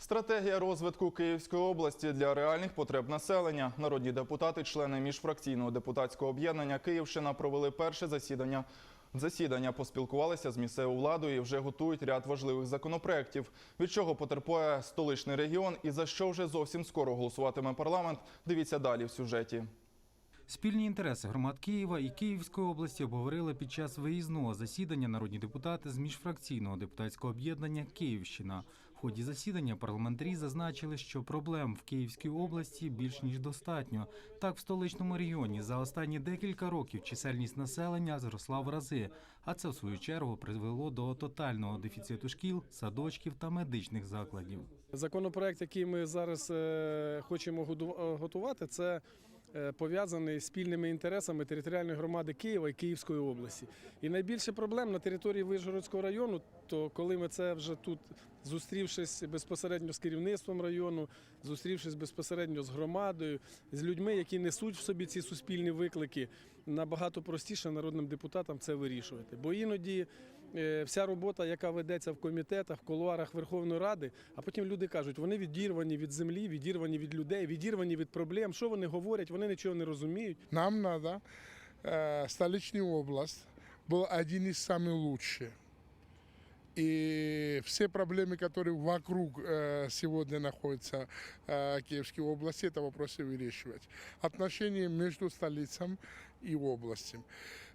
Стратегія розвитку Київської області для реальних потреб населення. Народні депутати, члени міжфракційного депутатського об'єднання Київщина провели перше засідання. Засідання поспілкувалися з місцевою владою і вже готують ряд важливих законопроєктів. Від чого потерпає столичний регіон і за що вже зовсім скоро голосуватиме парламент. Дивіться далі в сюжеті. Спільні інтереси громад Києва і Київської області обговорили під час виїзного засідання народні депутати з міжфракційного депутатського об'єднання Київщина. В ході засідання парламентарі зазначили, що проблем в Київській області більш ніж достатньо. Так, в столичному регіоні за останні декілька років чисельність населення зросла в рази, а це в свою чергу призвело до тотального дефіциту шкіл, садочків та медичних закладів. Законопроект, який ми зараз е, хочемо е, готувати, це пов'язаний з спільними інтересами територіальної громади Києва і Київської області. І найбільше проблем на території Вишгородського району, то коли ми це вже тут зустрівшись безпосередньо з керівництвом району, зустрівшись безпосередньо з громадою, з людьми, які несуть в собі ці суспільні виклики, набагато простіше народним депутатам це вирішувати. Бо іноді е, вся робота, яка ведеться в комітетах, в кулуарах Верховної Ради, а потім люди кажуть, вони відірвані від землі, відірвані від людей, відірвані від проблем. Що вони говорять? Вони нічого не розуміють. Нам надо э, столичная область был один из самых лучших. И все проблемы, которые вокруг э, сегодня находятся э, Киевской области, это вопросы выращивать. Отношения между столицей и областью.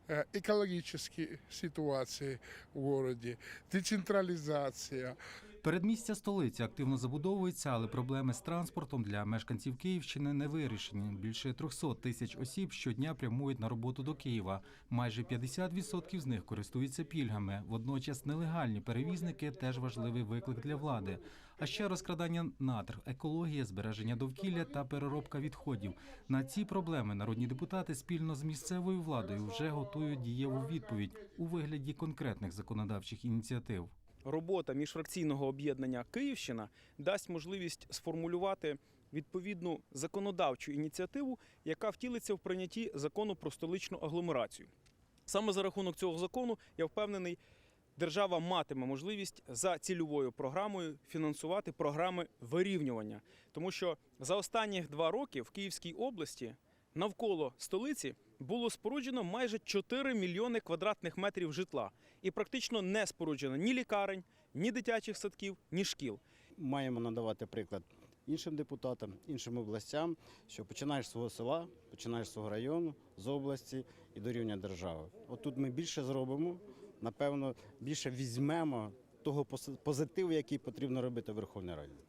Э, экологические ситуации в городе, децентрализация, Передмістя столиці активно забудовується, але проблеми з транспортом для мешканців Київщини не вирішені. Більше 300 тисяч осіб щодня прямують на роботу до Києва. Майже 50% з них користуються пільгами. Водночас нелегальні перевізники теж важливий виклик для влади. А ще розкрадання надр, екологія, збереження довкілля та переробка відходів. На ці проблеми народні депутати спільно з місцевою владою вже готують дієву відповідь у вигляді конкретних законодавчих ініціатив. Робота міжфракційного об'єднання Київщина дасть можливість сформулювати відповідну законодавчу ініціативу, яка втілиться в прийнятті закону про столичну агломерацію. Саме за рахунок цього закону я впевнений, держава матиме можливість за цільовою програмою фінансувати програми вирівнювання, тому що за останні два роки в Київській області навколо столиці було споруджено майже 4 мільйони квадратних метрів житла, і практично не споруджено ні лікарень, ні дитячих садків, ні шкіл. маємо надавати приклад іншим депутатам, іншим областям, що починаєш з свого села, починаєш з свого району, з області і до рівня держави. От тут ми більше зробимо, напевно, більше візьмемо того пози- позитиву, який потрібно робити в Верховній Раді.